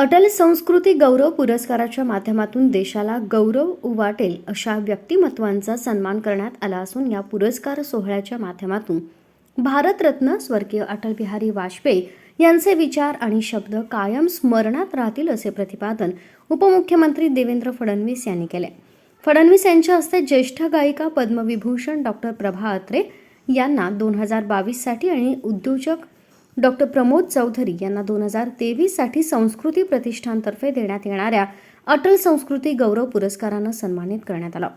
अटल संस्कृती गौरव पुरस्काराच्या माध्यमातून देशाला गौरव वाटेल अशा व्यक्तिमत्वांचा सन्मान करण्यात आला असून या पुरस्कार सोहळ्याच्या माध्यमातून भारतरत्न स्वर्गीय अटलबिहारी वाजपेयी यांचे विचार आणि शब्द कायम स्मरणात राहतील असे प्रतिपादन उपमुख्यमंत्री देवेंद्र फडणवीस यांनी केले. फडणवीस यांच्या हस्ते ज्येष्ठ गायिका पद्मविभूषण डॉक्टर प्रभा अत्रे यांना दोन हजार बावीससाठी आणि उद्योजक डॉक्टर प्रमोद चौधरी यांना दोन हजार तेवीससाठी संस्कृती प्रतिष्ठानतर्फे देण्यात येणाऱ्या अटल संस्कृती गौरव पुरस्कारानं सन्मानित करण्यात आलं.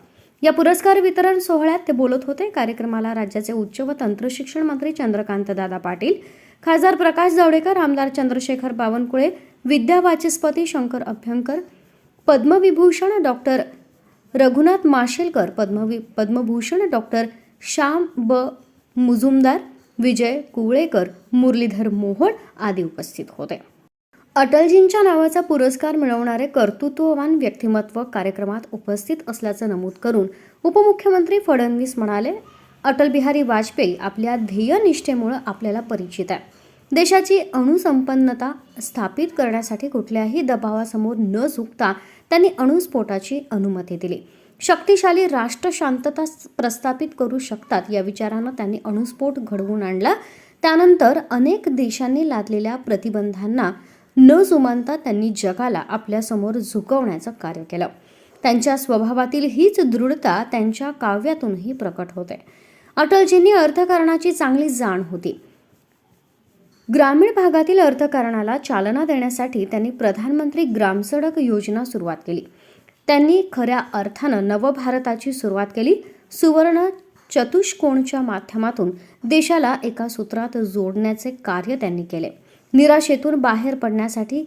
या पुरस्कार वितरण सोहळ्यात ते बोलत होते. कार्यक्रमाला राज्याचे उच्च व तंत्रशिक्षण मंत्री चंद्रकांत दादा पाटील खासदार प्रकाश जावडेकर आमदार चंद्रशेखर बावनकुळे विद्यावाचस्पती शंकर अभ्यंकर पद्मविभूषण डॉक्टर रघुनाथ माशेलकर पद्मवि पद्मभूषण डॉक्टर श्याम ब. मुजुमदार विजय कुवळेकर मुरलीधर मोहोळ आदी उपस्थित होते. अटलजींच्या नावाचा पुरस्कार मिळवणारे कर्तृत्ववान व्यक्तिमत्व कार्यक्रमात उपस्थित असल्याचं नमूद करून उपमुख्यमंत्री फडणवीस म्हणाले अटल बिहारी वाजपेयी आपल्या ध्येयनिष्ठेमुळे आपल्याला परिचित आहे. देशाची अणुसंपन्नता स्थापित करण्यासाठी कुठल्याही दबावासमोर न झुकता त्यांनी अणुस्फोटाची अनुमती दिली. शक्तिशाली राष्ट्र शांतता प्रस्थापित करू शकतात या विचारानं त्यांनी अणुस्फोट घडवून आणला. त्यानंतर अनेक देशांनी लादलेल्या प्रतिबंधांना न जुमानता त्यांनी जगाला आपल्यासमोर झुकवण्याचं कार्य केलं. त्यांच्या स्वभावातील हीच दृढता त्यांच्या काव्यातूनही प्रकट होते. अटलजींनी अर्थकारणाची चांगली जाण होती. ग्रामीण भागातील अर्थकारणाला चालना देण्यासाठी त्यांनी प्रधानमंत्री ग्रामसडक योजना सुरुवात केली. त्यांनी खऱ्या अर्थानं नवभारताची सुरुवात केली. सुवर्ण चतुष्कोणच्या माध्यमातून देशाला एका सूत्रात जोडण्याचे कार्य त्यांनी केले. निराशेतून बाहेर पडण्यासाठी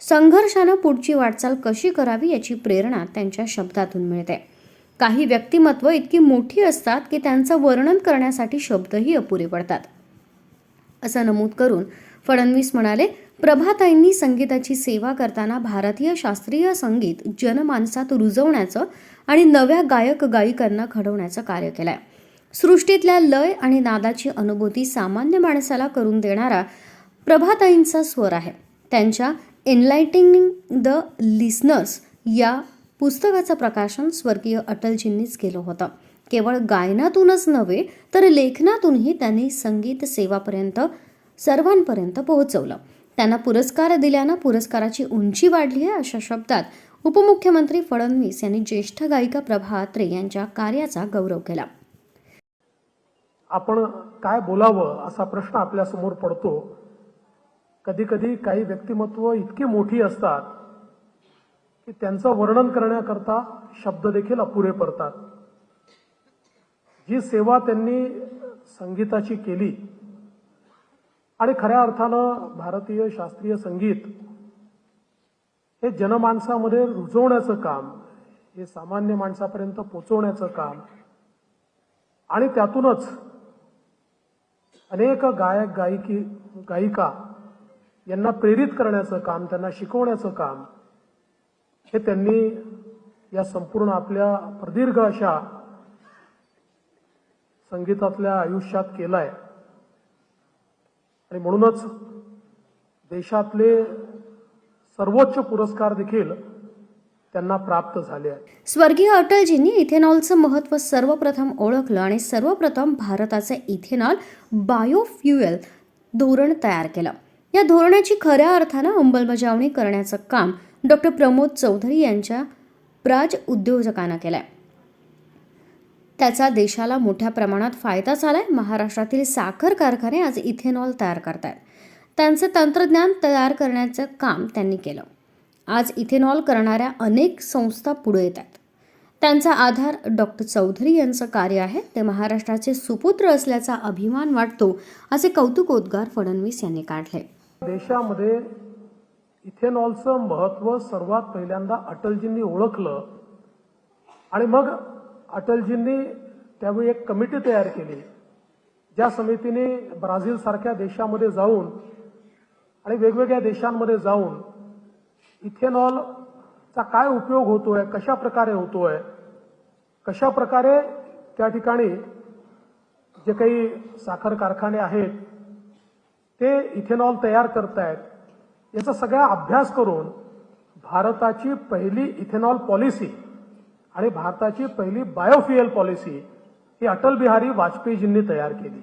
संघर्षानं पुढची वाटचाल कशी करावी याची प्रेरणा त्यांच्या शब्दातून मिळते. काही व्यक्तिमत्व इतकी मोठी असतात की त्यांचं वर्णन करण्यासाठी शब्दही अपुरे पडतात. असं नमूद करून फडणवीस म्हणाले प्रभाताईंनी संगीताची सेवा करताना भारतीय शास्त्रीय संगीत जनमानसात रुजवण्याचं आणि नव्या गायक गायिकांना घडवण्याचं कार्य केलंय. सृष्टीतल्या लय आणि नादाची अनुभूती सामान्य माणसाला करून देणारा प्रभाताईंचा स्वर आहे. त्यांच्या एनलाइटिंग द लिसनर्स या पुस्तकाचं प्रकाशन स्वर्गीय अटलजींनीच केलं होतं. केवळ गायनातूनच नव्हे तर लेखनातूनही त्यांनी संगीत सेवापर्यंत सर्वांपर्यंत पोहोचवलं. त्यांना पुरस्कार दिल्यानं पुरस्काराची उंची वाढली आहे अशा शब्दात उपमुख्यमंत्री फडणवीस यांनी ज्येष्ठ गायिका प्रभा अत्रे यांच्या कार्याचा गौरव केला. आपण काय बोलावं असा प्रश्न आपल्यासमोर पडतो. कधी कधी काही व्यक्तिमत्व इतकी मोठी असतात की त्यांचं वर्णन करण्याकरता शब्द देखील अपुरे पडतात. जी सेवा त्यांनी संगीताची केली आणि खऱ्या अर्थानं भारतीय शास्त्रीय संगीत हे जनमानसामध्ये रुजवण्याचं काम हे सामान्य माणसापर्यंत पोचवण्याचं काम आणि त्यातूनच अनेक गायक गायकी गायिका यांना प्रेरित करण्याचं काम त्यांना शिकवण्याचं काम हे त्यांनी या संपूर्ण आपल्या प्रदीर्घ अशा संगीतातल्या आयुष्यात केलाय. आणि म्हणूनच देशातले सर्वोच्च पुरस्कार देखील त्यांना प्राप्त झाले आहेत. स्वर्गीय अटलजींनी इथेनॉलचं महत्त्व सर्वप्रथम ओळखलं आणि सर्वप्रथम भारताचे इथेनॉल बायोफ्युएल धोरण तयार केलं. या धोरणाची खऱ्या अर्थानं अंमलबजावणी करण्याचं काम डॉक्टर प्रमोद चौधरी यांच्या प्राज उद्योजकांना आहे त्याचा देशाला मोठ्या प्रमाणात फायदा झालाय. महाराष्ट्रातील साखर कारखाने आज इथेनॉल तयार करतायत. त्यांचं तंत्रज्ञान तयार करण्याचं काम त्यांनी केलं. आज इथेनॉल करणाऱ्या अनेक संस्था पुढे येत आहेत त्यांचा आधार डॉक्टर चौधरी यांचं कार्य आहे. ते महाराष्ट्राचे सुपुत्र असल्याचा अभिमान वाटतो असे कौतुकोद्गार फडणवीस यांनी काढले. देशामध्ये इथेनॉलचं महत्त्व सर्वात पहिल्यांदा अटलजींनी ओळखलं आणि मग अटलजींनी त्यावेळी एक कमिटी तयार केली ज्या समितीने ब्राझीलसारख्या देशामध्ये जाऊन आणि वेगवेगळ्या देशांमध्ये जाऊन इथेनॉलचा काय उपयोग होतोय कशा प्रकारे होतोय कशा प्रकारे त्या ठिकाणी जे काही साखर कारखाने आहेत ते इथेनॉल तयार करतायत याचा सगळा अभ्यास करून भारताची पहिली इथेनॉल पॉलिसी आणि भारताची पहिली बायोफ्युएल पॉलिसी ही अटल बिहारी वाजपेयीजींनी तयार केली.